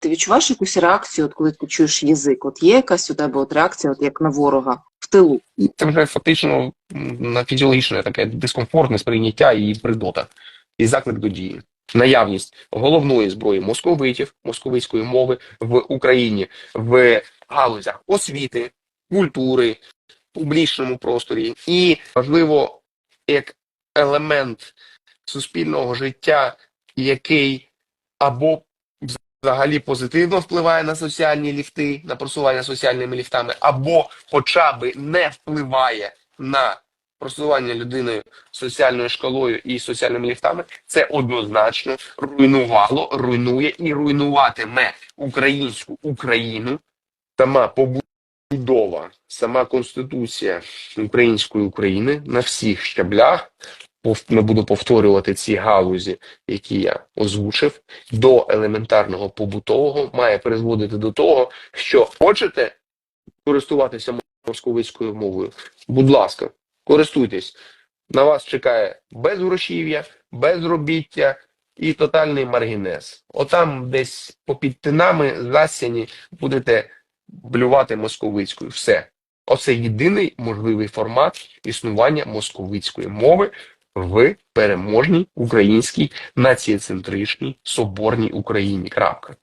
Ти відчуваєш якусь реакцію, от коли ти чуєш язик? От є якась у тебе от реакція, от як на ворога в тилу? Це вже фактично фізіологічне таке дискомфортне сприйняття і придота, і заклик до дії. Наявність головної зброї московитів, московицької мови в Україні в галузях освіти, культури, публічному просторі і важливо як елемент суспільного життя, який або взагалі позитивно впливає на соціальні ліфти, на просування соціальними ліфтами, або хоча б не впливає на просування людиною соціальною шкалою і соціальними ліфтами, це однозначно руйнувало, руйнує і руйнуватиме українську Україну, сама побудова, сама конституція української України на всіх щаблях. Не буду повторювати ці галузі, які я озвучив, до елементарного побутового має призводити до того, що хочете користуватися московицькою мовою. Будь ласка, користуйтесь. На вас чекає безгрошів'я, безробіття і тотальний маргінез. Отам десь попід тинами засяні будете блювати московицькою. Все. Оце єдиний можливий формат існування московицької мови в переможній українській націєцентричній соборній Україні. Крапка.